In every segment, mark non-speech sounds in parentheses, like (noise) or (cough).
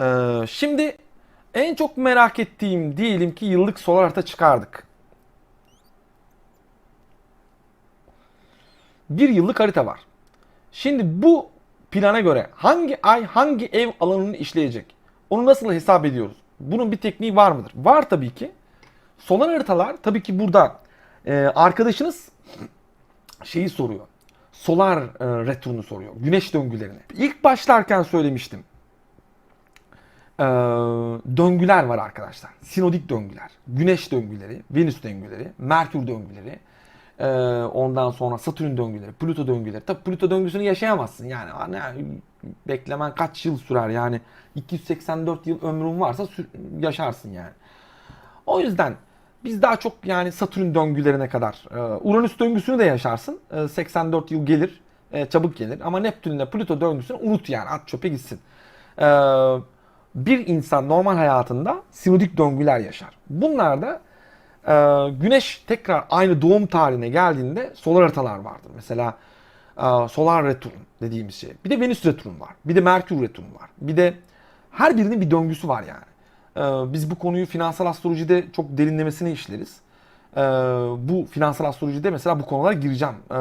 Ee, şimdi en çok merak ettiğim diyelim ki yıllık solar harita çıkardık. Bir yıllık harita var. Şimdi bu plana göre hangi ay hangi ev alanını işleyecek? Onu nasıl hesap ediyoruz? Bunun bir tekniği var mıdır? Var tabii ki. Solar haritalar tabii ki burada e, arkadaşınız şeyi soruyor. Solar e, returnu soruyor. Güneş döngülerini. İlk başlarken söylemiştim. Ee, döngüler var arkadaşlar. Sinodik döngüler. Güneş döngüleri, Venüs döngüleri, Merkür döngüleri. ee, ondan sonra Satürn döngüleri, Plüto döngüleri. Tabii Plüto döngüsünü yaşayamazsın yani. Hani beklemen kaç yıl sürer yani. 284 yıl ömrün varsa yaşarsın yani. O yüzden biz daha çok yani Satürn döngülerine kadar e, Uranüs döngüsünü de yaşarsın. E, 84 yıl gelir. e, çabuk gelir. Ama Neptün ile Plüto döngüsünü unut yani. At çöpe gitsin. E, bir insan normal hayatında sinodik döngüler yaşar. Bunlar da e, güneş tekrar aynı doğum tarihine geldiğinde solar haritalar vardır. Mesela e, solar return dediğimiz şey. Bir de Venüs return var. Bir de Merkür return var. Bir de her birinin bir döngüsü var yani. Ee, Biz bu konuyu finansal astrolojide çok derinlemesine işleriz. Ee, Bu finansal astrolojide mesela bu konulara gireceğim. Ee,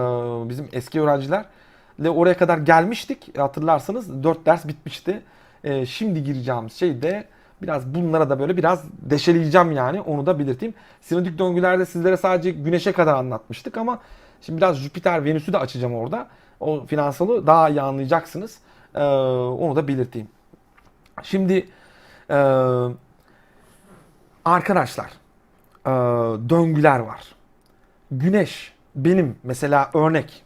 Bizim eski öğrencilerle oraya kadar gelmiştik. Hatırlarsanız 4 ders bitmişti. Ee, Şimdi gireceğimiz şey de biraz bunlara da böyle biraz deşeleyeceğim yani onu da belirteyim. Sinodik döngülerde sizlere sadece güneşe kadar anlatmıştık ama şimdi biraz Jüpiter, Venüs'ü de açacağım orada. O finansalı daha iyi anlayacaksınız. Ee, Onu da belirteyim. Şimdi e, arkadaşlar e, döngüler var. Güneş benim mesela örnek.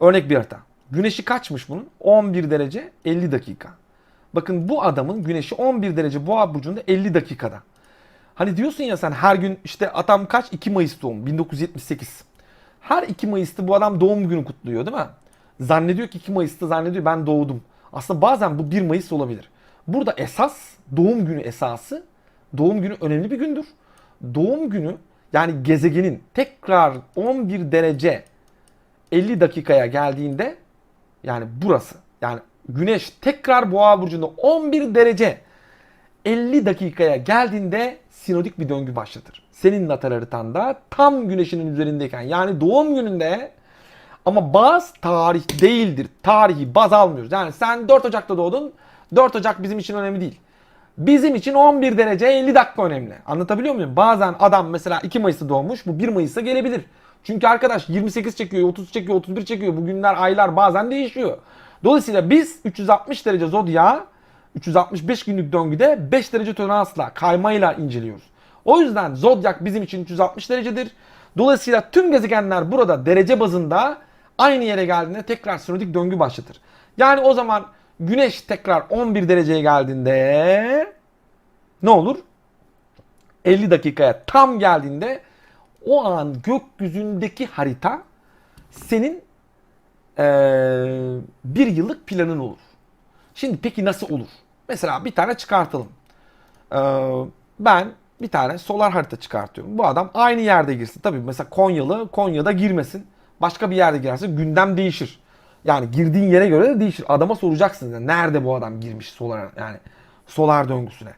Örnek bir harita. Güneşi kaçmış bunun? 11 derece 50 dakika. Bakın bu adamın güneşi 11 derece boğa burcunda 50 dakikada. Hani diyorsun ya sen her gün işte adam kaç? 2 Mayıs doğum 1978. Her 2 Mayıs'ta bu adam doğum günü kutluyor değil mi? Zannediyor ki 2 Mayıs'ta zannediyor ben doğdum. Aslında bazen bu 1 Mayıs olabilir. Burada esas doğum günü esası doğum günü önemli bir gündür. Doğum günü yani gezegenin tekrar 11 derece 50 dakikaya geldiğinde yani burası yani güneş tekrar boğa burcunda 11 derece 50 dakikaya geldiğinde sinodik bir döngü başlatır. Senin natal haritanda tam güneşinin üzerindeyken yani doğum gününde ama baz tarih değildir. Tarihi baz almıyoruz. Yani sen 4 Ocak'ta doğdun. 4 Ocak bizim için önemli değil. Bizim için 11 derece 50 dakika önemli. Anlatabiliyor muyum? Bazen adam mesela 2 Mayıs'ta doğmuş. Bu 1 Mayıs'a gelebilir. Çünkü arkadaş 28 çekiyor, 30 çekiyor, 31 çekiyor. Bu günler, aylar bazen değişiyor. Dolayısıyla biz 360 derece zodya 365 günlük döngüde 5 derece tolerance'la, kaymayla inceliyoruz. O yüzden zodyak bizim için 360 derecedir. Dolayısıyla tüm gezegenler burada derece bazında aynı yere geldiğinde tekrar sinodik döngü başlatır. Yani o zaman güneş tekrar 11 dereceye geldiğinde ne olur? 50 dakikaya tam geldiğinde o an gökyüzündeki harita senin eee, bir yıllık planın olur. Şimdi peki nasıl olur? Mesela bir tane çıkartalım. Ee, ben bir tane solar harita çıkartıyorum. Bu adam aynı yerde girsin. Tabii mesela Konyalı Konya'da girmesin. Başka bir yerde girerse gündem değişir. Yani girdiğin yere göre de değişir. Adama soracaksın. Yani nerede bu adam girmiş solar yani solar döngüsüne.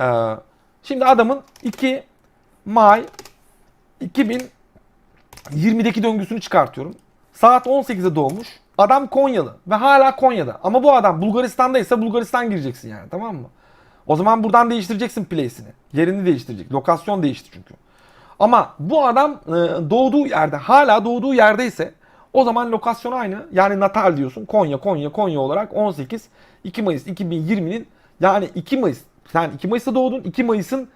Ee, şimdi adamın 2 May 2020'deki döngüsünü çıkartıyorum. Saat 18'de doğmuş. Adam Konyalı ve hala Konya'da. Ama bu adam Bulgaristan'daysa Bulgaristan gireceksin yani tamam mı? O zaman buradan değiştireceksin place'ini. Yerini değiştirecek. Lokasyon değişti çünkü. Ama bu adam e, doğduğu yerde hala doğduğu yerdeyse o zaman lokasyon aynı. Yani natal diyorsun. Konya, Konya, Konya olarak 18 2 Mayıs 2020'nin yani 2 Mayıs sen 2 Mayıs'ta doğdun. 2 Mayıs'ın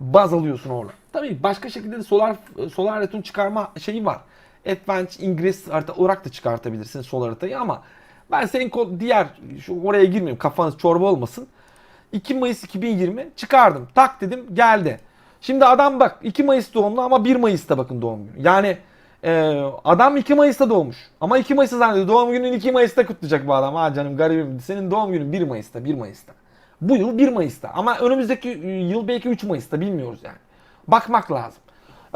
baz alıyorsun orada. Tabii başka şekilde de solar solar return çıkarma şeyi var. Advanced Ingress harita olarak da çıkartabilirsin solar haritayı ama ben senin diğer şu oraya girmeyeyim kafanız çorba olmasın. 2 Mayıs 2020 çıkardım. Tak dedim geldi. Şimdi adam bak 2 Mayıs doğumlu ama 1 Mayıs'ta bakın doğum günü. Yani e, adam 2 Mayıs'ta doğmuş. Ama 2 Mayıs'ta zannediyor. Doğum gününü 2 Mayıs'ta kutlayacak bu adam. Ha canım garibim. Senin doğum günün 1 Mayıs'ta 1 Mayıs'ta. Bu yıl 1 Mayıs'ta. Ama önümüzdeki yıl belki 3 Mayıs'ta bilmiyoruz yani. Bakmak lazım.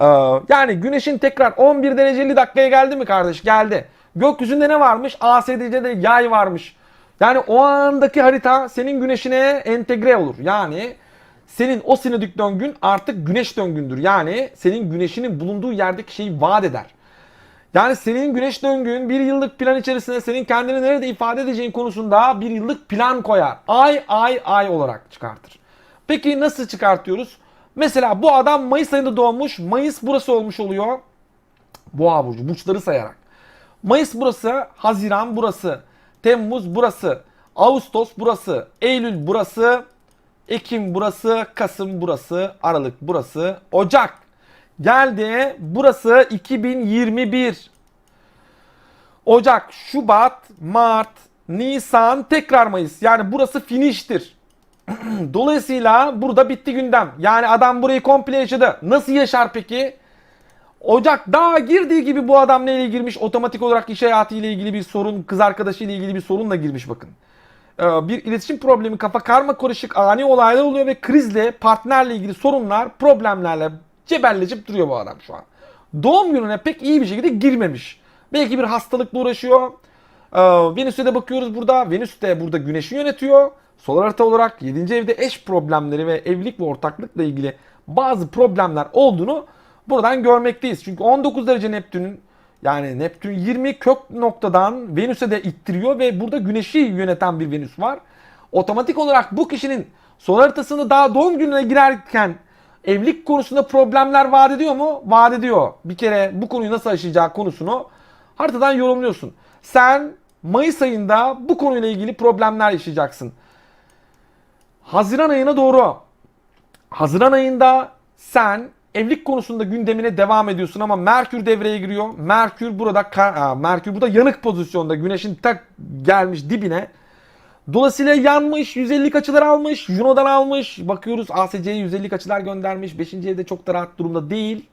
Ee, yani güneşin tekrar 11 derece 50 dakikaya geldi mi kardeş? Geldi. Gökyüzünde ne varmış? ASDC'de yay varmış. Yani o andaki harita senin güneşine entegre olur. Yani senin o sinedik döngün artık güneş döngündür. Yani senin güneşinin bulunduğu yerdeki şeyi vaat eder. Yani senin güneş döngün bir yıllık plan içerisinde senin kendini nerede ifade edeceğin konusunda bir yıllık plan koyar. Ay ay ay olarak çıkartır. Peki nasıl çıkartıyoruz? Mesela bu adam Mayıs ayında doğmuş. Mayıs burası olmuş oluyor. Boğa burcu burçları sayarak. Mayıs burası, Haziran burası, Temmuz burası, Ağustos burası, Eylül burası, Ekim burası, Kasım burası, Aralık burası, Ocak. Geldi burası 2021. Ocak, Şubat, Mart, Nisan, tekrar Mayıs. Yani burası finiştir. (clears throat) Dolayısıyla burada bitti gündem. Yani adam burayı komple yaşadı. Nasıl yaşar peki? Ocak daha girdiği gibi bu adam neyle girmiş? Otomatik olarak iş hayatı ile ilgili bir sorun, kız arkadaşı ile ilgili bir sorunla girmiş bakın. Ee, Bir iletişim problemi, kafa karma karışık, ani olaylar oluyor ve krizle, partnerle ilgili sorunlar, problemlerle cebelleşip duruyor bu adam şu an. Doğum gününe pek iyi bir şekilde girmemiş. Belki bir hastalıkla uğraşıyor. Ee, Venüs'e de bakıyoruz burada. Venüs de burada güneşi yönetiyor. Solar harita olarak 7. evde eş problemleri ve evlilik ve ortaklıkla ilgili bazı problemler olduğunu buradan görmekteyiz. Çünkü 19 derece Neptün'ün yani Neptün 20 kök noktadan Venüs'e de ittiriyor ve burada güneşi yöneten bir Venüs var. Otomatik olarak bu kişinin solar haritasında daha doğum gününe girerken evlilik konusunda problemler vaat ediyor mu? Vaat ediyor. Bir kere bu konuyu nasıl aşacağı konusunu haritadan yorumluyorsun. Sen Mayıs ayında bu konuyla ilgili problemler yaşayacaksın. Haziran ayına doğru. Haziran ayında sen evlilik konusunda gündemine devam ediyorsun ama Merkür devreye giriyor. Merkür burada Merkür burada yanık pozisyonda. Güneşin tak gelmiş dibine. Dolayısıyla yanmış, 150 açılar almış, Juno'dan almış. Bakıyoruz ASC'ye 150 açılar göndermiş. 5. evde çok da rahat durumda değil.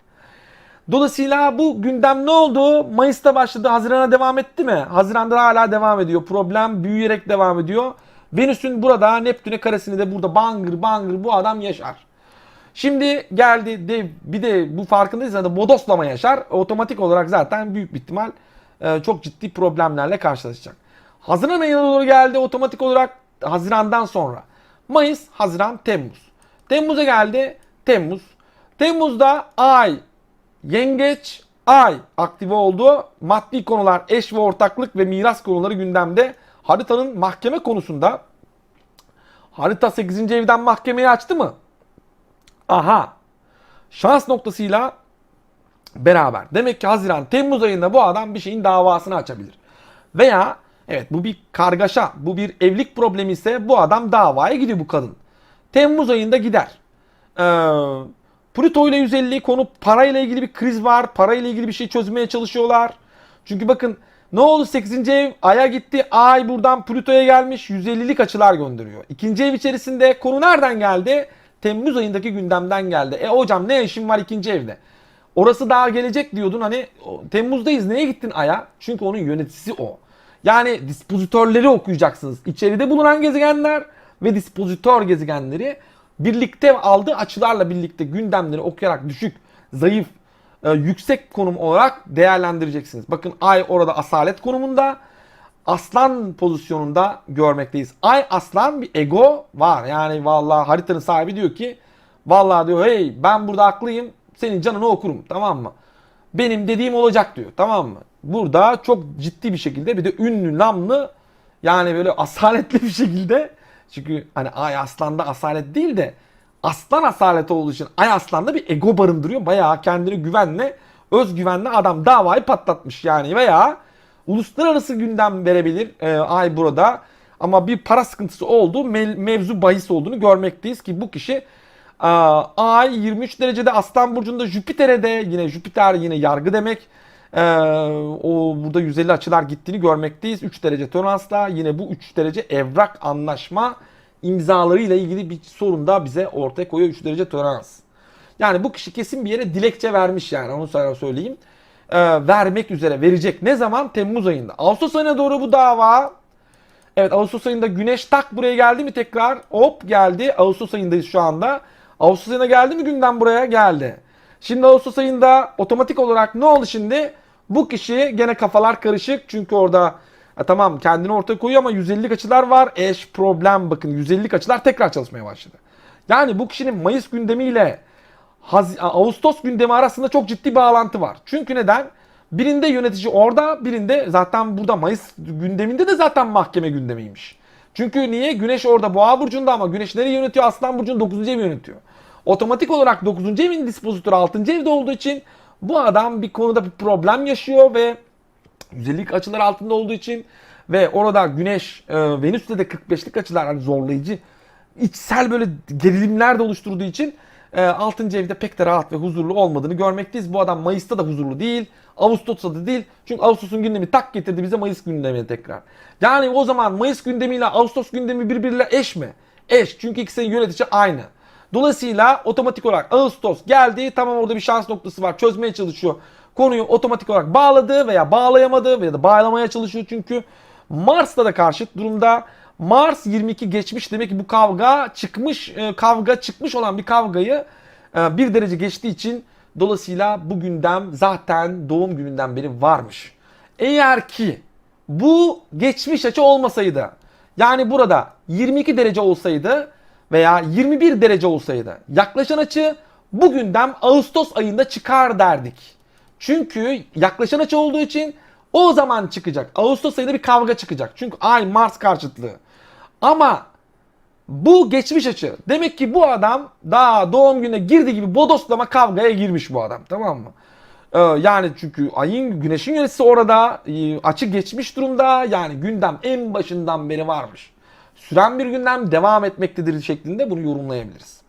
Dolayısıyla bu gündem ne oldu? Mayıs'ta başladı. Haziran'a devam etti mi? Haziran'da hala devam ediyor. Problem büyüyerek devam ediyor. Venüs'ün burada Neptün'e karesini de burada bangır bangır bu adam yaşar. Şimdi geldi de bir de bu farkındaysanız da bodoslama yaşar. Otomatik olarak zaten büyük bir ihtimal e, çok ciddi problemlerle karşılaşacak. Haziran ayına doğru geldi otomatik olarak Haziran'dan sonra. Mayıs, Haziran, Temmuz. Temmuz'a geldi. Temmuz. Temmuz'da ay, yengeç, ay aktive oldu. Maddi konular, eş ve ortaklık ve miras konuları gündemde. Haritanın mahkeme konusunda harita 8. evden mahkemeyi açtı mı? Aha. Şans noktasıyla beraber. Demek ki Haziran, Temmuz ayında bu adam bir şeyin davasını açabilir. Veya evet bu bir kargaşa, bu bir evlilik problemi ise bu adam davaya gidiyor bu kadın. Temmuz ayında gider. Ee, Plüto ile 150 konu parayla ilgili bir kriz var. Parayla ilgili bir şey çözmeye çalışıyorlar. Çünkü bakın ne oldu 8. ev Ay'a gitti. Ay buradan Plüto'ya gelmiş 150'lik açılar gönderiyor. İkinci ev içerisinde konu nereden geldi? Temmuz ayındaki gündemden geldi. E hocam ne işin var ikinci evde? Orası daha gelecek diyordun hani Temmuz'dayız neye gittin Ay'a? Çünkü onun yöneticisi o. Yani dispozitörleri okuyacaksınız. İçeride bulunan gezegenler ve dispozitör gezegenleri birlikte aldığı açılarla birlikte gündemleri okuyarak düşük, zayıf, e, yüksek konum olarak değerlendireceksiniz. Bakın ay orada asalet konumunda. Aslan pozisyonunda görmekteyiz. Ay aslan bir ego var. Yani vallahi haritanın sahibi diyor ki vallahi diyor hey ben burada haklıyım senin canını okurum tamam mı? Benim dediğim olacak diyor tamam mı? Burada çok ciddi bir şekilde bir de ünlü namlı yani böyle asaletli bir şekilde çünkü hani ay aslanda asalet değil de aslan asaleti olduğu için ay aslanda bir ego barındırıyor. Bayağı kendini güvenle özgüvenle adam davayı patlatmış yani veya uluslararası gündem verebilir e, ay burada. Ama bir para sıkıntısı olduğu mev- mevzu bahis olduğunu görmekteyiz ki bu kişi e, ay 23 derecede Aslan Burcu'nda Jüpiter'e de yine Jüpiter yine yargı demek. E, o burada 150 açılar gittiğini görmekteyiz. 3 derece toleransla yine bu 3 derece evrak anlaşma imzalarıyla ilgili bir sorun da bize ortaya koyuyor 3 derece tolerans. Yani bu kişi kesin bir yere dilekçe vermiş yani onu sana söyleyeyim. Ee, vermek üzere verecek. Ne zaman? Temmuz ayında. Ağustos ayına doğru bu dava. Evet Ağustos ayında güneş tak buraya geldi mi tekrar? Hop geldi. Ağustos ayındayız şu anda. Ağustos ayına geldi mi gündem buraya? Geldi. Şimdi Ağustos ayında otomatik olarak ne oldu şimdi? Bu kişi gene kafalar karışık. Çünkü orada Ha, tamam kendini ortaya koyuyor ama 150 açılar var. Eş problem bakın 150 açılar tekrar çalışmaya başladı. Yani bu kişinin Mayıs gündemiyle Haz- Ağustos gündemi arasında çok ciddi bağlantı var. Çünkü neden? Birinde yönetici orada, birinde zaten burada Mayıs gündeminde de zaten mahkeme gündemiymiş. Çünkü niye? Güneş orada Boğa burcunda ama Güneş nereyi yönetiyor? Aslan burcunun 9. evi yönetiyor. Otomatik olarak 9. evin dispozitörü 6. evde olduğu için bu adam bir konuda bir problem yaşıyor ve 150'lik açılar altında olduğu için ve orada Güneş, e, Venüs'te de 45'lik açılar hani zorlayıcı, içsel böyle gerilimler de oluşturduğu için e, 6. evde pek de rahat ve huzurlu olmadığını görmekteyiz. Bu adam Mayıs'ta da huzurlu değil, Ağustos'ta da değil. Çünkü Ağustos'un gündemi tak getirdi bize Mayıs gündemine tekrar. Yani o zaman Mayıs gündemiyle Ağustos gündemi birbiriyle eş mi? Eş. Çünkü ikisinin yönetici aynı. Dolayısıyla otomatik olarak Ağustos geldi. Tamam orada bir şans noktası var. Çözmeye çalışıyor. Konuyu otomatik olarak bağladı veya bağlayamadı veya da bağlamaya çalışıyor çünkü. Mars'ta da karşıt durumda. Mars 22 geçmiş demek ki bu kavga çıkmış e, kavga çıkmış olan bir kavgayı e, bir derece geçtiği için dolayısıyla bu gündem zaten doğum gününden beri varmış. Eğer ki bu geçmiş açı olmasaydı yani burada 22 derece olsaydı veya 21 derece olsaydı yaklaşan açı bu gündem Ağustos ayında çıkar derdik. Çünkü yaklaşan açı olduğu için o zaman çıkacak. Ağustos ayında bir kavga çıkacak. Çünkü ay Mars karşıtlığı. Ama bu geçmiş açı. Demek ki bu adam daha doğum gününe girdi gibi bodoslama kavgaya girmiş bu adam. Tamam mı? Ee, yani çünkü ayın güneşin yöneticisi orada e, açı geçmiş durumda. Yani gündem en başından beri varmış. Süren bir gündem devam etmektedir şeklinde bunu yorumlayabiliriz.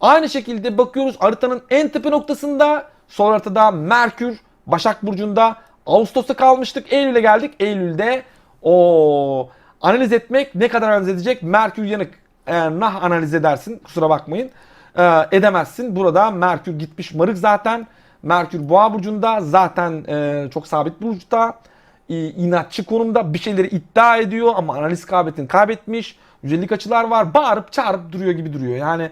Aynı şekilde bakıyoruz haritanın en tepe noktasında sol haritada Merkür Başak Burcu'nda Ağustos'ta kalmıştık. Eylül'e geldik. Eylül'de o analiz etmek ne kadar analiz edecek? Merkür yanık. Eğer nah analiz edersin kusura bakmayın. Ee, edemezsin. Burada Merkür gitmiş marık zaten. Merkür Boğa Burcu'nda zaten e, çok sabit burçta. E, inatçı konumda bir şeyleri iddia ediyor ama analiz kabiliyetini kaybetmiş. 150 açılar var. Bağırıp çağırıp duruyor gibi duruyor. Yani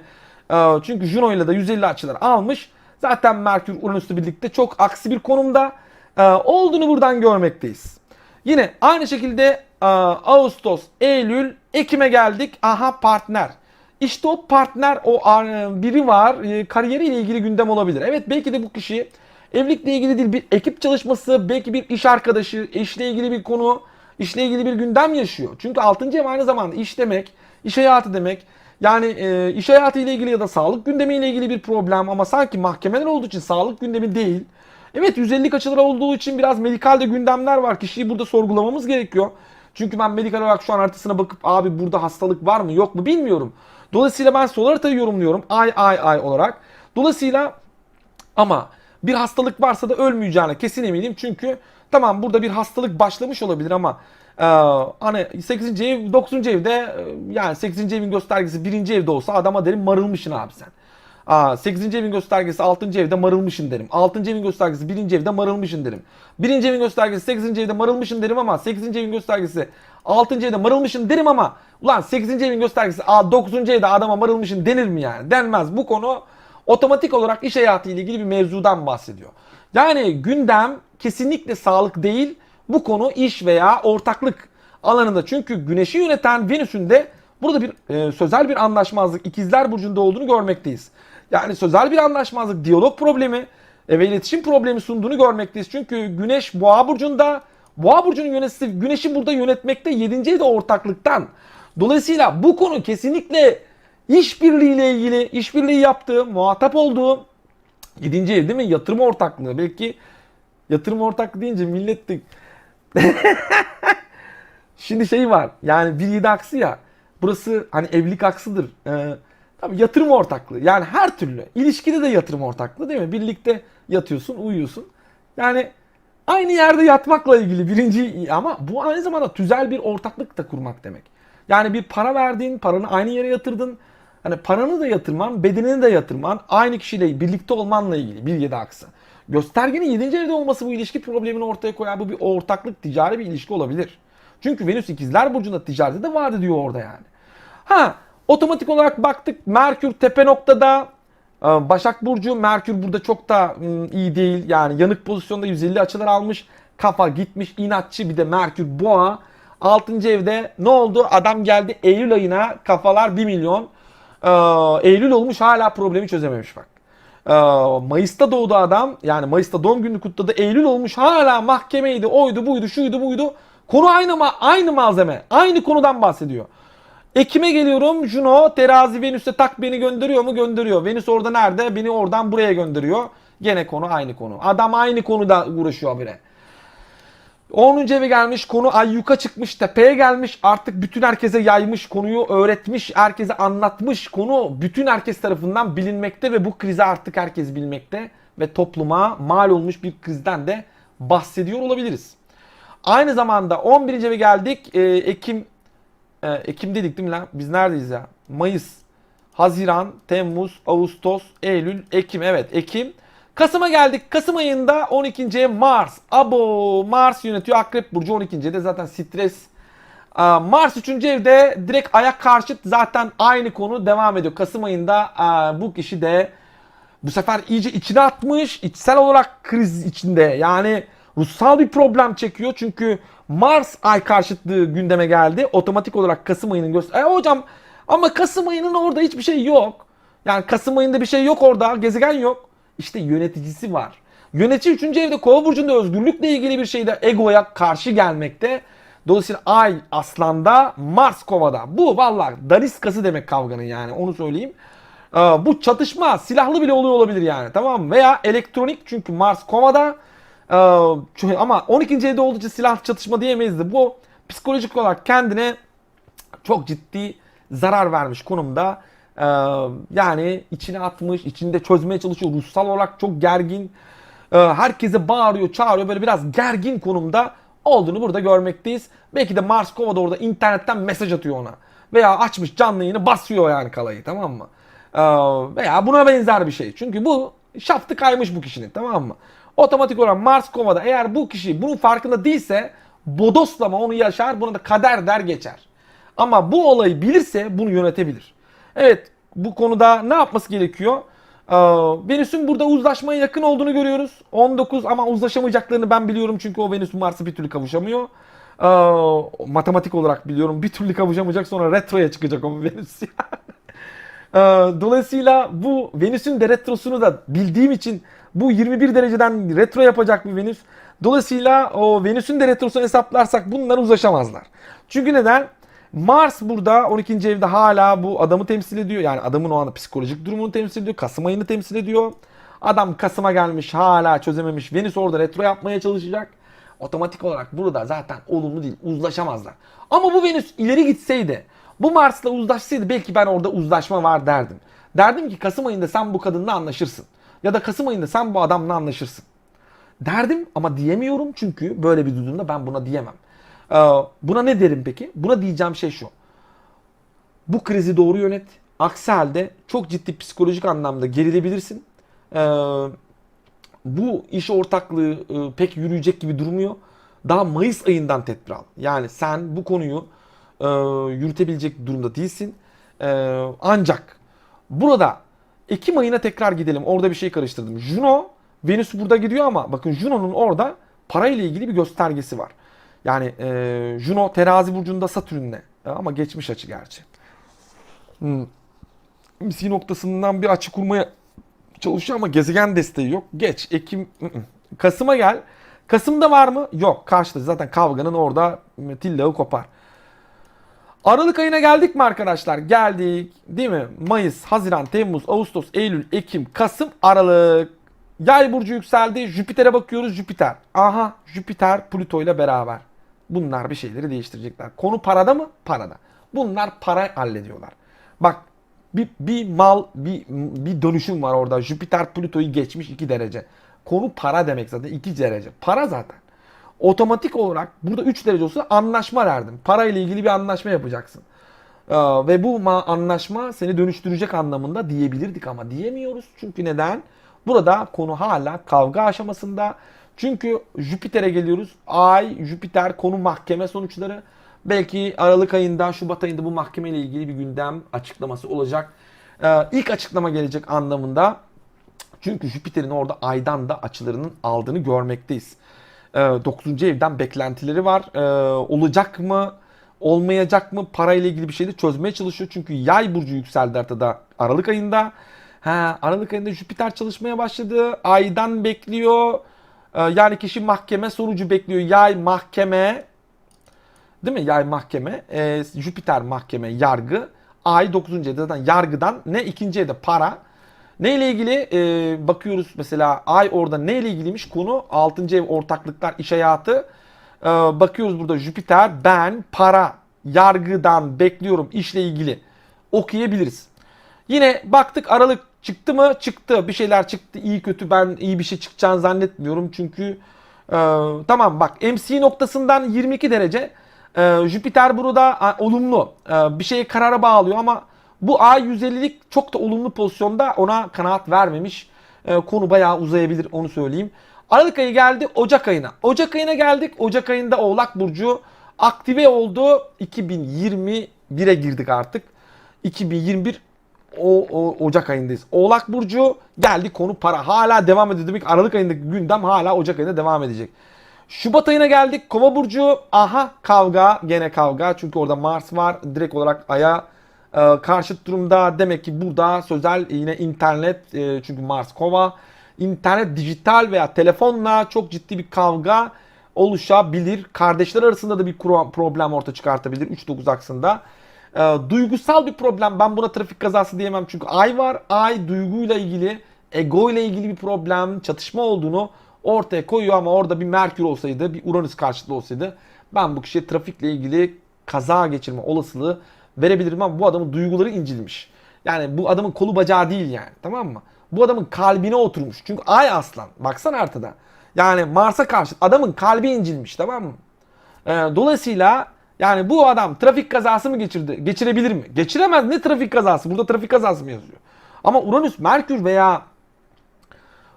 e, çünkü Juno ile de 150 açılar almış. Zaten Merkür Uranüs'le birlikte çok aksi bir konumda e, olduğunu buradan görmekteyiz. Yine aynı şekilde e, Ağustos, Eylül, Ekim'e geldik. Aha partner. İşte o partner o e, biri var. E, kariyeriyle ilgili gündem olabilir. Evet belki de bu kişi evlilikle ilgili değil bir ekip çalışması, belki bir iş arkadaşı, eşle ilgili bir konu, işle ilgili bir gündem yaşıyor. Çünkü 6. ev aynı zamanda iş demek, iş hayatı demek. Yani e, iş hayatı ile ilgili ya da sağlık gündemiyle ilgili bir problem ama sanki mahkemeler olduğu için sağlık gündemi değil. Evet 150 açılar olduğu için biraz medikalde gündemler var. Kişiyi burada sorgulamamız gerekiyor. Çünkü ben medikal olarak şu an haritasına bakıp abi burada hastalık var mı yok mu bilmiyorum. Dolayısıyla ben sol haritayı yorumluyorum ay ay ay olarak. Dolayısıyla ama bir hastalık varsa da ölmeyeceğine kesin eminim. Çünkü tamam burada bir hastalık başlamış olabilir ama hani 8. ev 9. evde e, yani 8. evin göstergesi 1. evde olsa adama derim marılmışsın abi sen. Aa, 8. evin göstergesi 6. evde marılmışın derim. 6. evin göstergesi 1. evde marılmışın derim. 1. evin göstergesi 8. evde marılmışın derim ama 8. evin göstergesi 6. evde marılmışın derim ama ulan 8. evin göstergesi aa, 9. evde adama marılmışın denir mi yani? Denmez. Bu konu otomatik olarak iş hayatı ile ilgili bir mevzudan bahsediyor. Yani gündem kesinlikle sağlık değil. Bu konu iş veya ortaklık alanında. Çünkü güneşi yöneten Venüs'ün de burada bir e, sözel bir anlaşmazlık ikizler burcunda olduğunu görmekteyiz. Yani sözel bir anlaşmazlık, diyalog problemi e, ve iletişim problemi sunduğunu görmekteyiz. Çünkü Güneş Boğa burcunda, Boğa burcunun yöneticisi Güneş'i burada yönetmekte 7. evde ortaklıktan. Dolayısıyla bu konu kesinlikle işbirliğiyle ilgili, işbirliği yaptığı, muhatap olduğu 7. ev değil mi? Yatırım ortaklığı. Belki yatırım ortaklığı deyince millet de (laughs) Şimdi şey var. Yani bir yedi aksı ya. Burası hani evlilik aksıdır. Ee, tabii yatırım ortaklığı. Yani her türlü. ilişkide de yatırım ortaklığı değil mi? Birlikte yatıyorsun, uyuyorsun. Yani aynı yerde yatmakla ilgili birinci ama bu aynı zamanda tüzel bir ortaklık da kurmak demek. Yani bir para verdin, paranı aynı yere yatırdın. Hani paranı da yatırman, bedenini de yatırman, aynı kişiyle birlikte olmanla ilgili bir yedi aksı. Göstergenin 7. evde olması bu ilişki problemini ortaya koyan bu bir ortaklık, ticari bir ilişki olabilir. Çünkü Venüs ikizler burcunda ticareti de vaat ediyor orada yani. Ha otomatik olarak baktık Merkür tepe noktada. Ee, Başak Burcu Merkür burada çok da ım, iyi değil. Yani yanık pozisyonda 150 açılar almış. Kafa gitmiş inatçı bir de Merkür boğa. 6. evde ne oldu? Adam geldi Eylül ayına kafalar 1 milyon. Ee, Eylül olmuş hala problemi çözememiş bak. Ee, Mayıs'ta doğdu adam. Yani Mayıs'ta doğum gününü kutladı. Eylül olmuş hala mahkemeydi. Oydu buydu şuydu buydu. Konu aynı ma aynı malzeme. Aynı konudan bahsediyor. Ekim'e geliyorum. Juno terazi Venüs'e tak beni gönderiyor mu? Gönderiyor. Venüs orada nerede? Beni oradan buraya gönderiyor. Gene konu aynı konu. Adam aynı konuda uğraşıyor bire. 10. eve gelmiş konu ay yuka çıkmış tepeye gelmiş artık bütün herkese yaymış konuyu öğretmiş herkese anlatmış konu bütün herkes tarafından bilinmekte ve bu krizi artık herkes bilmekte ve topluma mal olmuş bir krizden de bahsediyor olabiliriz. Aynı zamanda 11. eve geldik Ee, Ekim e, Ekim dedik değil mi lan biz neredeyiz ya Mayıs Haziran, Temmuz, Ağustos, Eylül, Ekim evet Ekim Kasım'a geldik. Kasım ayında 12. ev Mars. Abo Mars yönetiyor Akrep Burcu 12. evde zaten stres. Mars 3. evde direkt ayak karşıt zaten aynı konu devam ediyor. Kasım ayında bu kişi de bu sefer iyice içine atmış. içsel olarak kriz içinde. Yani ruhsal bir problem çekiyor. Çünkü Mars ay karşıtlığı gündeme geldi. Otomatik olarak Kasım ayının göster... E hocam ama Kasım ayının orada hiçbir şey yok. Yani Kasım ayında bir şey yok orada. Gezegen yok. İşte yöneticisi var. Yönetici 3. evde kova burcunda özgürlükle ilgili bir şeyde egoya karşı gelmekte. Dolayısıyla ay aslanda Mars kovada. Bu vallahi daniskası demek kavganın yani onu söyleyeyim. Ee, bu çatışma silahlı bile oluyor olabilir yani tamam? Veya elektronik çünkü Mars kovada. Ee, ama 12. evde olduğu için silah çatışma diyemeyiz de bu psikolojik olarak kendine çok ciddi zarar vermiş konumda. Ee, yani içine atmış, içinde çözmeye çalışıyor. Ruhsal olarak çok gergin. Ee, herkese bağırıyor, çağırıyor. Böyle biraz gergin konumda olduğunu burada görmekteyiz. Belki de Mars Kova'da orada internetten mesaj atıyor ona. Veya açmış canlı yayını basıyor yani kalayı tamam mı? Ee, veya buna benzer bir şey. Çünkü bu şaftı kaymış bu kişinin tamam mı? Otomatik olarak Mars Kova'da eğer bu kişi bunun farkında değilse bodoslama onu yaşar buna da kader der geçer. Ama bu olayı bilirse bunu yönetebilir. Evet bu konuda ne yapması gerekiyor? Ee, Venüs'ün burada uzlaşmaya yakın olduğunu görüyoruz. 19 ama uzlaşamayacaklarını ben biliyorum çünkü o Venüs Mars'ı bir türlü kavuşamıyor. Ee, matematik olarak biliyorum bir türlü kavuşamayacak sonra retroya çıkacak o Venüs. (laughs) Ee, Dolayısıyla bu Venüs'ün de retrosunu da bildiğim için bu 21 dereceden retro yapacak bir Venüs. Dolayısıyla o Venüs'ün de retrosunu hesaplarsak bunlar uzlaşamazlar. Çünkü neden? Mars burada 12. evde hala bu adamı temsil ediyor. Yani adamın o anda psikolojik durumunu temsil ediyor. Kasım ayını temsil ediyor. Adam Kasım'a gelmiş hala çözememiş. Venüs orada retro yapmaya çalışacak. Otomatik olarak burada zaten olumlu değil. Uzlaşamazlar. Ama bu Venüs ileri gitseydi, bu Mars'la uzlaşsaydı belki ben orada uzlaşma var derdim. Derdim ki Kasım ayında sen bu kadınla anlaşırsın. Ya da Kasım ayında sen bu adamla anlaşırsın. Derdim ama diyemiyorum çünkü böyle bir durumda ben buna diyemem. Ee, Buna ne derim peki? Buna diyeceğim şey şu. Bu krizi doğru yönet. Aksi halde çok ciddi psikolojik anlamda gerilebilirsin. Ee, bu iş ortaklığı e, pek yürüyecek gibi durmuyor. Daha Mayıs ayından tedbir al. Yani sen bu konuyu e, yürütebilecek durumda değilsin. E, ancak burada Ekim ayına tekrar gidelim. Orada bir şey karıştırdım. Juno, Venüs burada gidiyor ama bakın Juno'nun orada parayla ilgili bir göstergesi var. Yani e, Juno terazi burcunda Satürn'le E, ama geçmiş açı gerçi. Hmm. MC noktasından bir açı kurmaya çalışıyor ama gezegen desteği yok. Geç. Ekim. Kasım'a gel. Kasım'da var mı? Yok. Karşıda zaten kavganın orada tillağı kopar. Aralık ayına geldik mi arkadaşlar? Geldik. Değil mi? Mayıs, Haziran, Temmuz, Ağustos, Eylül, Ekim, Kasım, Aralık. Yay burcu yükseldi. Jüpiter'e bakıyoruz. Jüpiter. Aha Jüpiter Plüto ile beraber. Bunlar bir şeyleri değiştirecekler. Konu parada mı? Parada. Bunlar para hallediyorlar. Bak bir, bir mal, bir, bir dönüşüm var orada. Jüpiter Plüto'yu geçmiş 2 derece. Konu para demek zaten 2 derece. Para zaten. Otomatik olarak burada 3 derece olsa anlaşma derdim. Para ile ilgili bir anlaşma yapacaksın. Ee, ve bu ma- anlaşma seni dönüştürecek anlamında diyebilirdik ama diyemiyoruz. Çünkü neden? Burada konu hala kavga aşamasında. Çünkü Jüpiter'e geliyoruz. Ay, Jüpiter konu mahkeme sonuçları. Belki Aralık ayında, Şubat ayında bu mahkeme ile ilgili bir gündem açıklaması olacak. Ee, ilk açıklama gelecek anlamında. Çünkü Jüpiter'in orada aydan da açılarının aldığını görmekteyiz. Ee, 9. evden beklentileri var. Ee, olacak mı? Olmayacak mı? Parayla ilgili bir şeyleri çözmeye çalışıyor. Çünkü yay burcu yükseldi haritada Aralık ayında. Ha, Aralık ayında Jüpiter çalışmaya başladı. Aydan bekliyor. Ee, yani kişi mahkeme sonucu bekliyor. Yay mahkeme. Değil mi? Yay mahkeme. Ee, Jüpiter mahkeme yargı. Ay 9. evde zaten yargıdan ne ikinci evde para. Neyle ilgili Ee, bakıyoruz mesela ay orada neyle ilgiliymiş konu 6. ev ortaklıklar iş hayatı. Ee, bakıyoruz burada Jüpiter ben para yargıdan bekliyorum işle ilgili okuyabiliriz. Yine baktık Aralık çıktı mı? Çıktı. Bir şeyler çıktı. iyi kötü ben iyi bir şey çıkacağını zannetmiyorum. Çünkü e, tamam bak MC noktasından 22 derece e, Jüpiter burada a, olumlu. E, bir şeye karara bağlıyor ama bu ay 150'lik çok da olumlu pozisyonda ona kanaat vermemiş. E, konu bayağı uzayabilir onu söyleyeyim. Aralık ayı geldi Ocak ayına. Ocak ayına geldik. Ocak ayında Oğlak Burcu aktive oldu. 2021'e girdik artık. 2021 o, o Ocak ayındayız. Oğlak Burcu geldi konu para. Hala devam ediyor. Demek Aralık ayındaki gündem hala Ocak ayında devam edecek. Şubat ayına geldik. Kova Burcu aha kavga. Gene kavga. Çünkü orada Mars var. Direkt olarak Ay'a e, karşıt durumda. Demek ki burada sözel yine internet. e, çünkü Mars Kova. internet dijital veya telefonla çok ciddi bir kavga oluşabilir. Kardeşler arasında da bir problem ortaya çıkartabilir 3-9 aksında. Ee, duygusal bir problem. Ben buna trafik kazası diyemem çünkü ay var. Ay duyguyla ilgili, ego ile ilgili bir problem, çatışma olduğunu ortaya koyuyor ama orada bir Merkür olsaydı, bir Uranüs karşıtı olsaydı ben bu kişiye trafikle ilgili kaza geçirme olasılığı verebilirim ama bu adamın duyguları incinmiş. Yani bu adamın kolu bacağı değil yani tamam mı? Bu adamın kalbine oturmuş. Çünkü ay aslan. Baksana haritada. Yani Mars'a karşı adamın kalbi incinmiş tamam mı? Ee, dolayısıyla yani bu adam trafik kazası mı geçirdi? Geçirebilir mi? Geçiremez. Ne trafik kazası? Burada trafik kazası mı yazıyor? Ama Uranüs, Merkür veya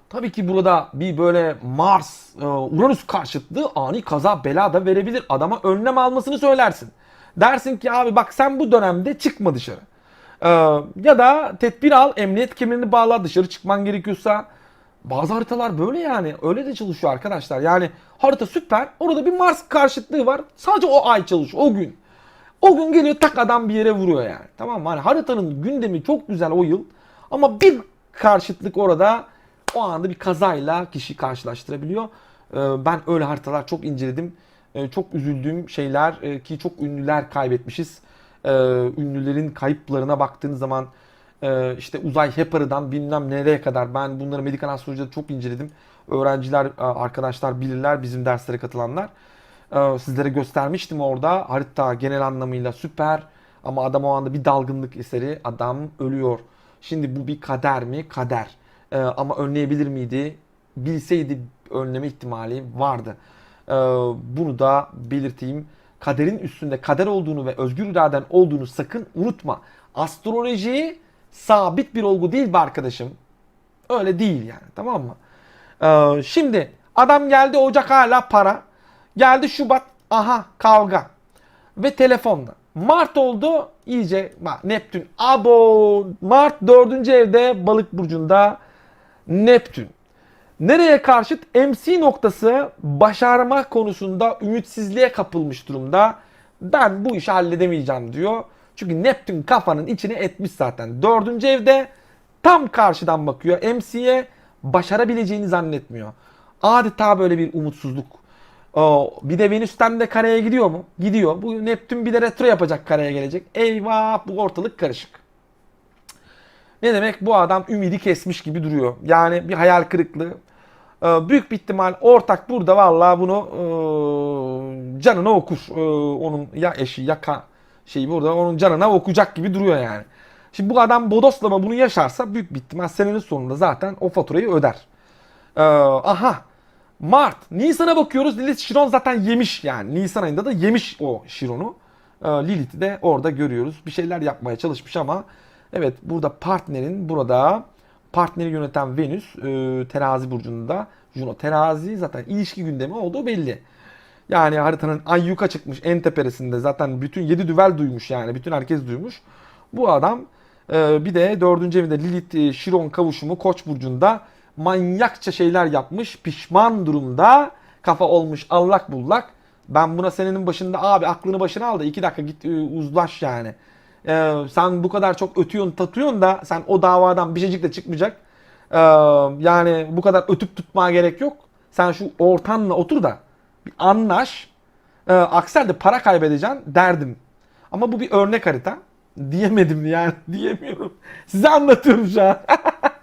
tabii ki burada bir böyle Mars, e, Uranüs karşıtlığı ani kaza bela da verebilir. Adama önlem almasını söylersin. Dersin ki abi bak sen bu dönemde çıkma dışarı. Ee, ya da tedbir al, emniyet kemerini bağla, dışarı çıkman gerekiyorsa. Bazı haritalar böyle yani. Öyle de çalışıyor arkadaşlar. Yani harita süper. Orada bir Mars karşıtlığı var. Sadece o ay çalışıyor. O gün. O gün geliyor tak adam bir yere vuruyor yani. Tamam mı? Hani haritanın gündemi çok güzel o yıl. Ama bir karşıtlık orada o anda bir kazayla kişi karşılaştırabiliyor. Ee, Ben öyle haritalar çok inceledim. Ee, Çok üzüldüğüm şeyler e, ki çok ünlüler kaybetmişiz. Ee, Ünlülerin kayıplarına baktığınız zaman e, işte uzay heparıdan bilmem nereye kadar ben bunları medikal astrolojide çok inceledim. Öğrenciler, e, arkadaşlar bilirler bizim derslere katılanlar. Ee, Sizlere göstermiştim orada. Harita genel anlamıyla süper ama adam o anda bir dalgınlık eseri adam ölüyor. Şimdi bu bir kader mi? Kader. Ee, ama önleyebilir miydi? Bilseydi önleme ihtimali vardı. Bunu da belirteyim. Kaderin üstünde kader olduğunu ve özgür iraden olduğunu sakın unutma. Astroloji sabit bir olgu değil be arkadaşım. Öyle değil yani tamam mı? Ee, şimdi adam geldi Ocak hala para. Geldi Şubat aha kavga. Ve telefonda. Mart oldu iyice bak Neptün. Abo Mart 4. evde balık burcunda Neptün. Nereye karşıt? MC noktası başarma konusunda ümitsizliğe kapılmış durumda. Ben bu işi halledemeyeceğim diyor. Çünkü Neptün kafanın içine etmiş zaten. Dördüncü evde tam karşıdan bakıyor. MC'ye başarabileceğini zannetmiyor. Adeta böyle bir umutsuzluk. Bir de Venüs'ten de kareye gidiyor mu? Gidiyor. Bu Neptün bir de retro yapacak kareye gelecek. Eyvah bu ortalık karışık. Ne demek? Bu adam ümidi kesmiş gibi duruyor. Yani bir hayal kırıklığı. Ee, büyük bir ihtimal ortak burada vallahi bunu e, canına okur. E, onun ya eşi ya ka şeyi burada onun canına okuyacak gibi duruyor yani. Şimdi bu adam bodoslama bunu yaşarsa büyük bir ihtimal senenin sonunda zaten o faturayı öder. Ee, aha Mart. Nisan'a bakıyoruz. Lilith Şiron zaten yemiş yani. Nisan ayında da yemiş o Şiron'u. Ee, Lilith'i de orada görüyoruz. Bir şeyler yapmaya çalışmış ama evet burada partnerin burada partneri yöneten Venüs e, terazi burcunda. Juno terazi zaten ilişki gündemi olduğu belli. Yani haritanın ay yuka çıkmış en teperesinde zaten bütün 7 düvel duymuş yani. Bütün herkes duymuş. Bu adam e, bir de 4. evinde Lilith e, Şiron kavuşumu Koç burcunda manyakça şeyler yapmış. Pişman durumda. kafa olmuş allak bullak. Ben buna senenin başında abi aklını başına al da iki dakika git e, uzlaş yani. Ee, sen bu kadar çok ötüyorsun tatıyorsun da sen o davadan bir şeycik de çıkmayacak. Ee, yani bu kadar ötüp tutmaya gerek yok. Sen şu ortanla otur da anlaş. Ee, aksi halde para kaybedeceksin derdim. Ama bu bir örnek harita. Diyemedim yani (laughs) diyemiyorum. Size anlatıyorum şu an. (laughs)